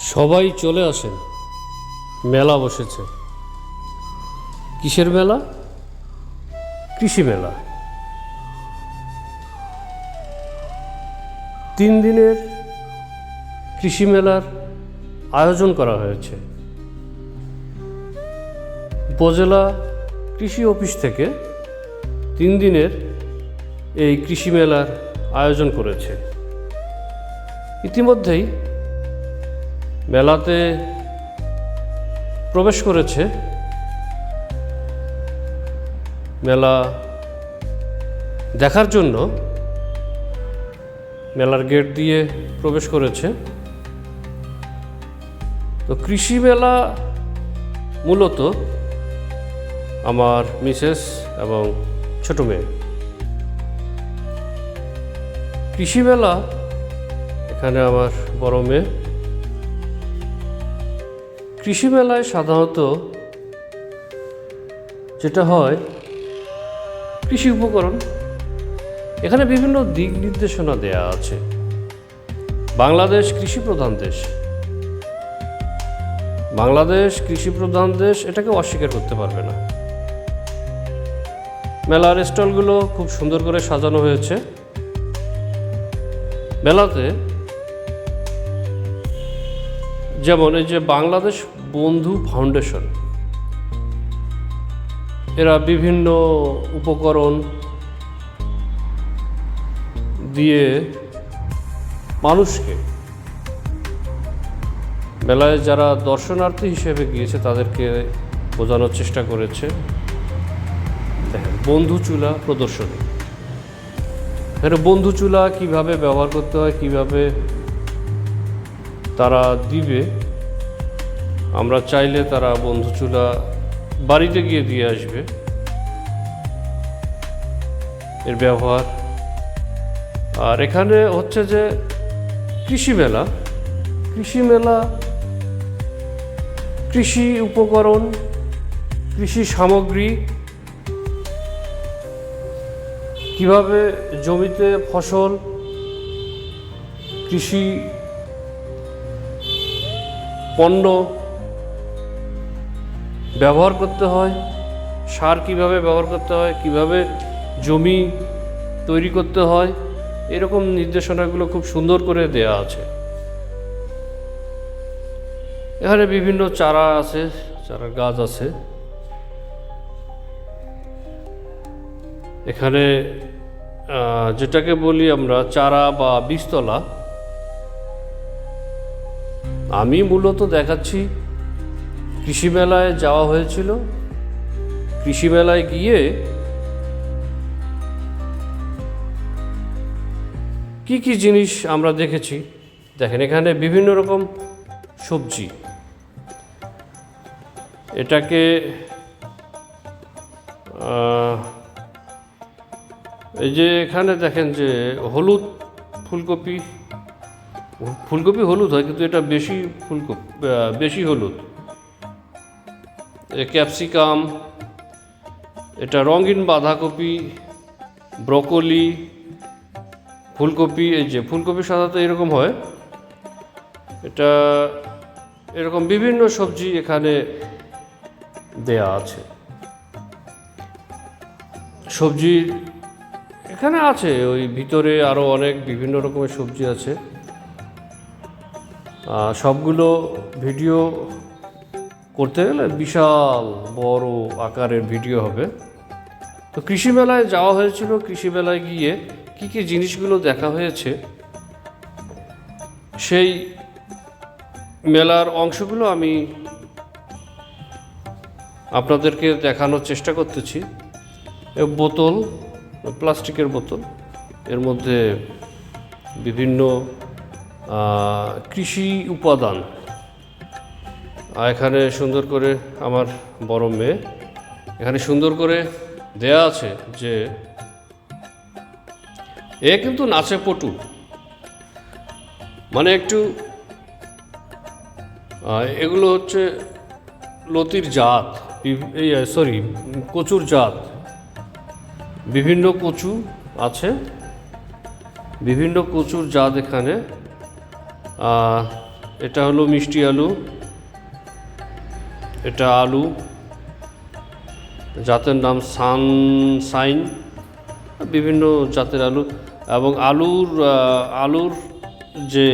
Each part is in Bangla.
সবাই চলে আসেন। মেলা বসেছে। কিসের মেলা? কৃষি মেলা। তিন দিনের কৃষি মেলার আয়োজন করা হয়েছে। উপজেলা কৃষি অফিস থেকে তিন দিনের এই কৃষি মেলার আয়োজন করেছে। ইতিমধ্যেই মেলাতে প্রবেশ করেছে। মেলা দেখার জন্য মেলার গেট দিয়ে প্রবেশ করেছে। তো কৃষি মেলা মূলত আমার মিসেস এবং ছোট মেয়ে। কৃষি মেলা এখানে আমার বড় মেয়ে। কৃষি মেলায় সাধারণত যেটা হয়, কৃষি উপকরণ। এখানে বিভিন্ন দিক নির্দেশনা দেয়া আছে। বাংলাদেশ কৃষি প্রধান দেশ। বাংলাদেশ কৃষি প্রধান দেশ এটাকে অস্বীকার করতে পারবে না। মেলার স্টলগুলো খুব সুন্দর করে সাজানো হয়েছে। মেলাতে যেমন এই যে বাংলাদেশ বন্ধু ফাউন্ডেশন। এরা বিভিন্ন উপকরণ দিয়ে মানুষকে মেলায় যারা দর্শনার্থী হিসেবে গিয়েছে, তাদেরকে বোঝানোর চেষ্টা করেছে। বন্ধু চুলা প্রদর্শনী। এখানে বন্ধু চুলা কীভাবে ব্যবহার করতে হয়, কীভাবে তারা দিবে আমরা চাইলে তারা বন্ধু চুলা বাড়িতে গিয়ে দিয়ে আসবে। এর ব্যবহার। আর এখানে হচ্ছে যে কৃষি মেলা। কৃষি মেলা, কৃষি উপকরণ, কৃষি সামগ্রী। কীভাবে জমিতে ফসল, কৃষি পণ্য ব্যবহার করতে হয়, সার কীভাবে ব্যবহার করতে হয়, কীভাবে জমি তৈরি করতে হয়, এরকম নির্দেশনাগুলো খুব সুন্দর করে দেয়া আছে। এখানে বিভিন্ন চারা আছে চারা গাছ আছে। এখানে যেটাকে বলি আমরা চারা বা বীজতলা। আমি মূলত দেখাচ্ছি কৃষি মেলায় যাওয়া হয়েছিল। কৃষি মেলায় গিয়ে কি কি জিনিস আমরা দেখেছি? দেখেন, এখানে বিভিন্ন রকম সবজি। এটাকে এই যে এখানে দেখেন যে হলুদ ফুলকপি। ফুলকপি হলুদ হয়, কিন্তু এটা বেশি ফুলকপি বেশি হলুদ। ক্যাপসিকাম, এটা রঙিন বাঁধাকপি, ব্রকলি, ফুলকপি, এই যে ফুলকপি সাধারণত এরকম হয়। এটা এরকম বিভিন্ন সবজি এখানে দেয়া আছে। সবজির এখানে আছে, ওই ভিতরে আরও অনেক বিভিন্ন রকমের সবজি আছে। সবগুলো ভিডিও করতে গেলে বিশাল বড় আকারের ভিডিও হবে। তো কৃষি মেলায় যাওয়া হয়েছিল। কৃষি মেলায় গিয়ে কি কি জিনিসগুলো দেখা হয়েছে, সেই মেলার অংশগুলো আমি আপনাদেরকে দেখানোর চেষ্টা করতেছি। বোতল, প্লাস্টিকের বোতল, এর মধ্যে বিভিন্ন কৃষি উপাদান। আর এখানে সুন্দর করে আমার বড় মেয়ে, এখানে সুন্দর করে দেয়া আছে যে এ কিন্তু নাচে পটু। মানে একটু এগুলো হচ্ছে লতির জাত সরি কচুর জাত। বিভিন্ন কচু আছে, বিভিন্ন কচুর জাত এখানে। এটা হলো মিষ্টি আলু এটা আলু, জাতের নাম সানসাইন বিভিন্ন জাতের আলু এবং আলুর আলুর যে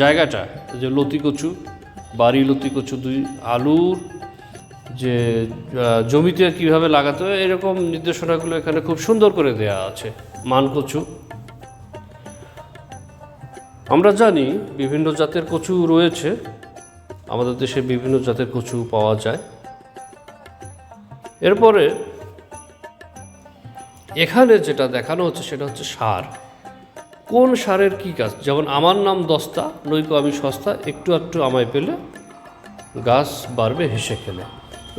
জায়গাটা, যে লতি কচু, বাড়ি লতি কচু দুই, আলুর যে জমিতে কীভাবে লাগাতে হয়, এরকম নির্দেশনাগুলো এখানে খুব সুন্দর করে দেয়া আছে, মান কচু। আমরা জানি বিভিন্ন জাতের কচু রয়েছে আমাদের দেশে বিভিন্ন জাতের কচু পাওয়া যায়। এরপরে এখানে যেটা দেখানো হচ্ছে সেটা হচ্ছে সার। কোন সারের কি কাজ যেমন আমার নাম দস্তা, নইকো আমি সস্তা, একটু একটু আমায় পেলে গাছ বাড়বে, হেসে খেলে।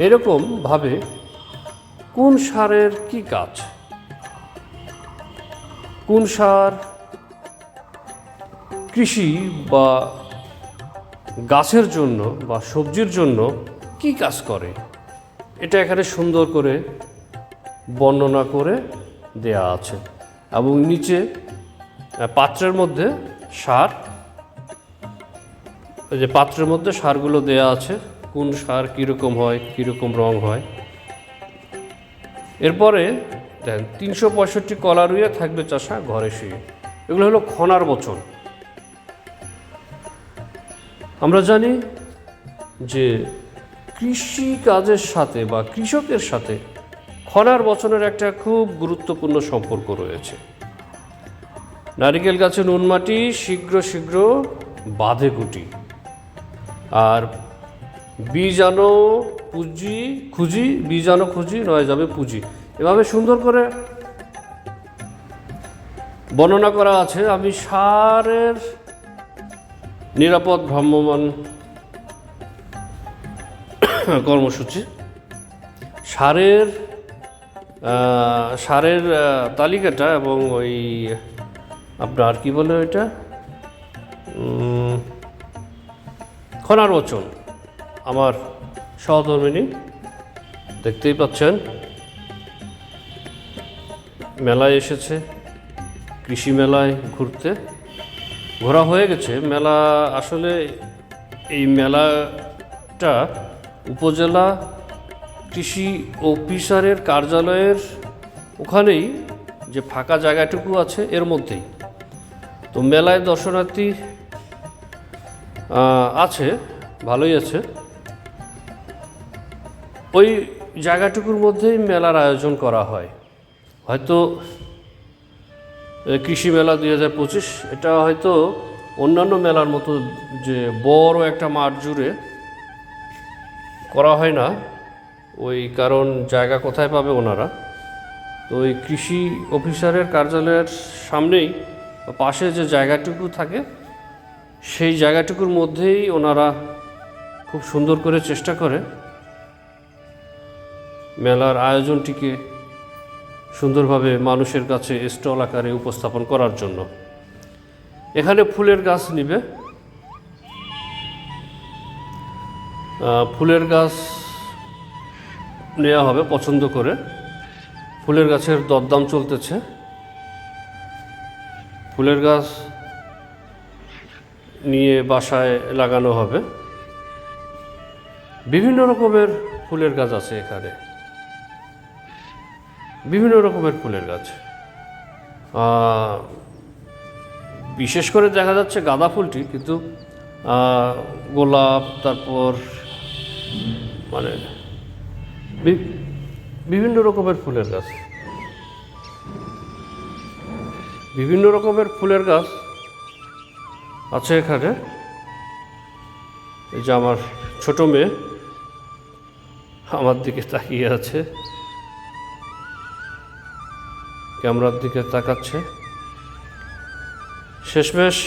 এরকম ভাবে কোন সারের কি কাজ কোন সার কৃষি বা গাছের জন্য বা সবজির জন্য কি কাজ করে? এটা এখানে সুন্দর করে বর্ণনা করে দেয়া আছে। এবং নিচে পাত্রের মধ্যে সার, ওই যে পাত্রের মধ্যে সারগুলো দেয়া আছে। কোন সার কীরকম হয়, কীরকম রং হয়। এরপরে দেখেন তিনশো পঁয়ষট্টি কলা রুইয়ে থাকবে চাষা ঘরে শুয়ে। এগুলো হলো খনার বচন। আমরা জানি যে কৃষি কাজের সাথে বা কৃষকের সাথে খনার বচনের একটা খুব গুরুত্বপূর্ণ সম্পর্ক রয়েছে। নারিকেল গাছে নুন মাটি শীঘ্র শীঘ্র বাঁধে গুটি। আর বীজ বীজানো পুঁজি, খুঁজি, বীজ বীজানো খুঁজি, নয় যাবে পুঁজি। এভাবে সুন্দর করে বর্ণনা করা আছে। আমি সারের নিরাপদ ভ্রাম্যমান কর্মসূচি। সারের সারের তালিকাটা এবং ওই আপনার কি বলে ওইটা? খনার বচন আমার সহধর্মিনী, দেখতেই পাচ্ছেন। মেলায় এসেছে, কৃষি মেলায় ঘুরতে। ঘোরা হয়ে গেছে। মেলা আসলে এই মেলাটা উপজেলা কৃষি অফিসারের কার্যালয়ের ওখানেই যে ফাঁকা জায়গাটুকু আছে, এর মধ্যেই। তো মেলায় দর্শনার্থী আছে, ভালোই আছে। ওই জায়গাটুকুর মধ্যেই মেলার আয়োজন করা হয়। হয়তো কৃষি মেলা দুই হাজার পঁচিশ, এটা হয়তো অন্যান্য মেলার মতো যে বড় একটা মাঠ জুড়ে করা হয় না। ওই কারণ জায়গা কোথায় পাবে ওনারা? তো ওই কৃষি অফিসারের কার্যালয়ের সামনেই পাশে যে জায়গাটুকু থাকে, সেই জায়গাটুকুর মধ্যেই ওনারা খুব সুন্দর করে চেষ্টা করে মেলার আয়োজনটিকে সুন্দরভাবে মানুষের কাছে স্টল আকারে উপস্থাপন করার জন্য। এখানে ফুলের গাছ নিবে। ফুলের গাছ নেওয়া হবে পছন্দ করে। ফুলের গাছের দরদাম চলতেছে। ফুলের গাছ নিয়ে বাসায় লাগানো হবে। বিভিন্ন রকমের ফুলের গাছ আছে এখানে। বিভিন্ন রকমের ফুলের গাছ। বিশেষ করে দেখা যাচ্ছে গাঁদা ফুলটি, কিন্তু গোলাপ, তারপর মানে বিভিন্ন রকমের ফুলের গাছ। বিভিন্ন রকমের ফুলের গাছ আছে এখানে। এই যে আমার ছোট মেয়ে, আমার দিকে তাকিয়ে আছে। ক্যামেরার দিকে তাকাচ্ছে। শেষমেশ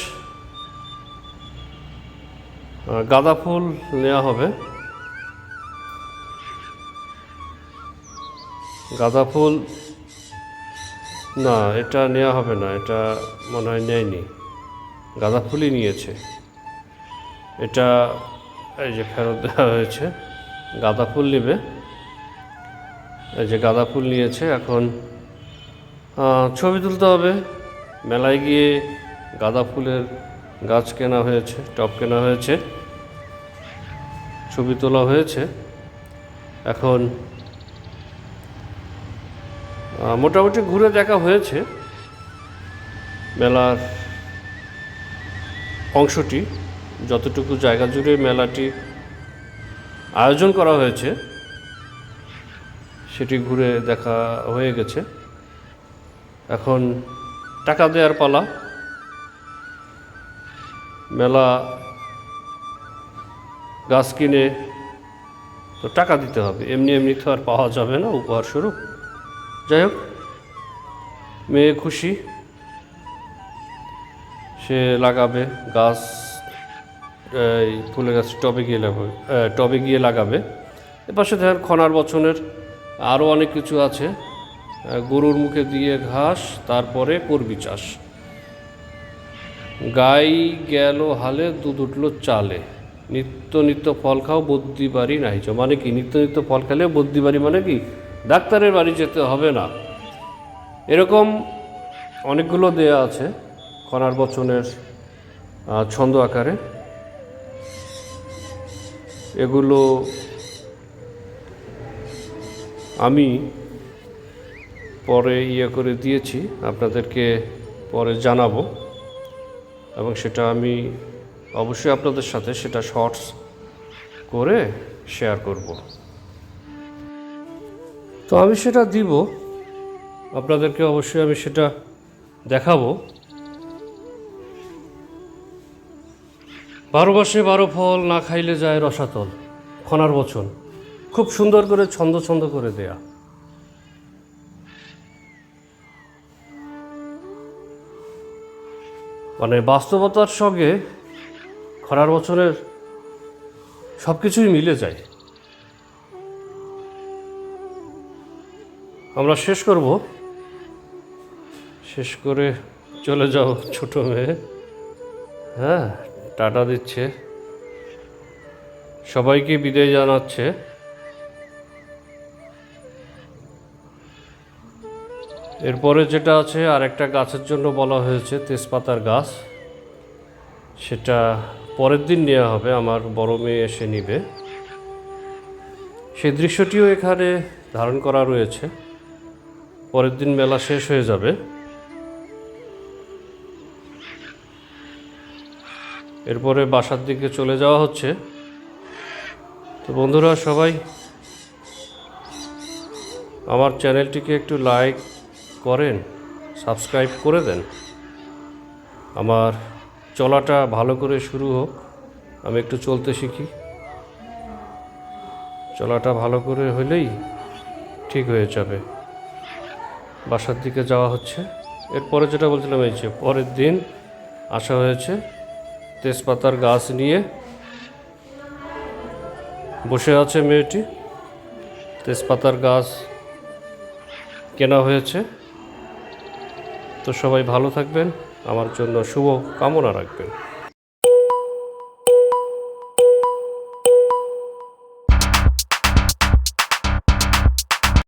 গাঁদা ফুল নেওয়া হবে। গাঁদা ফুল, না, এটা নেওয়া হবে না, এটা মনে হয় নেয়নি। গাঁদা ফুলই নিয়েছে। এটা, এই যে ফেরত দেওয়া হয়েছে, গাঁদা ফুল নেবে। এই যে গাঁদা ফুল নিয়েছে, এখন ছবি তুলতে হবে। মেলায় গিয়ে গাঁদা ফুলের গাছ কেনা হয়েছে, টব কেনা হয়েছে, ছবি তোলা হয়েছে। এখন মোটামুটি ঘুরে দেখা হয়েছে মেলার অংশটি। যতটুকু জায়গা জুড়ে মেলাটি আয়োজন করা হয়েছে, সেটি ঘুরে দেখা হয়ে গেছে। এখন টাকা দেওয়ার পালা। মেলা গাছ কিনে তো টাকা দিতে হবে। এমনি এমনি তো আর পাওয়া যাবে না উপহার স্বরূপ। যাই হোক, মেয়ে খুশি। সে লাগাবে গাছ, এই ফুলের গাছ টবে গিয়ে লাগাবে টবে গিয়ে লাগাবে। এপাশে দেখেন, খনার বছনের আরও অনেক কিছু আছে। গরুর মুখে দিয়ে ঘাস, তারপরে করবি চাষ। গাই গেল হালে, দুধ উঠল চালে। নিত্য নিত্য ফল খাও, বদ্যি বাড়ি নাইচ মানে কি? নিত্য নিত্য ফল খেলে বদ্যি বাড়ি মানে কি? ডাক্তারের বাড়ি যেতে হবে না। এরকম অনেকগুলো দেয়া আছে খনার বচনের ছন্দ আকারে। এগুলো আমি পরে ইয়ে করে দিয়েছি, আপনাদেরকে পরে জানাব। এবং সেটা আমি অবশ্যই আপনাদের সাথে সেটা শর্টস করে শেয়ার করব। তো আমি সেটা দিব। আপনাদেরকে অবশ্যই আমি সেটা দেখাবো। বারো মাসে বারো ফল না খাইলে যায় রসাতল, খনার বচন। খুব সুন্দর করে ছন্দ ছন্দ করে দেয়া। মানে বাস্তবতার সঙ্গে খরার বছরের সব কিছুই মিলে যায়। আমরা শেষ করব। শেষ করে চলে যাও ছোট মেয়ে। হ্যাঁ টাটা দিচ্ছে। সবাইকে বিদায় জানাচ্ছে। এরপরে যেটা আছে, আরেকটা গাছের জন্য বলা হয়েছে তেজপাতার গাছ। সেটা পরের দিন নেওয়া হবে, আমার বড় মেয়ে এসে নিবে। সেই দৃশ্যটিও এখানে ধারণ করা রয়েছে। পরের দিন মেলা শেষ হয়ে যাবে। এরপরে বাসার দিকে চলে যাওয়া হচ্ছে। তো বন্ধুরা, সবাই আমার চ্যানেলটিকে একটু লাইক করেন, সাবস্ক্রাইব করে দেন। আমার চলাটা ভালো করে শুরু হোক, আমি একটু চলতে শিখি। চলাটা ভালো করে হলেই ঠিক হয়ে যাবে। বাসার দিকে যাওয়া হচ্ছে। এরপরে যেটা বলছিলাম, এই যে পরের দিন আসা হয়েছে, তেজপাতার গাছ নিয়ে। বসে আছে মেয়েটি, তেজপাতার গাছ কেনা হয়েছে। তো সবাই ভালো থাকবেন। আমার জন্য শুভ কামনা রাখবেন।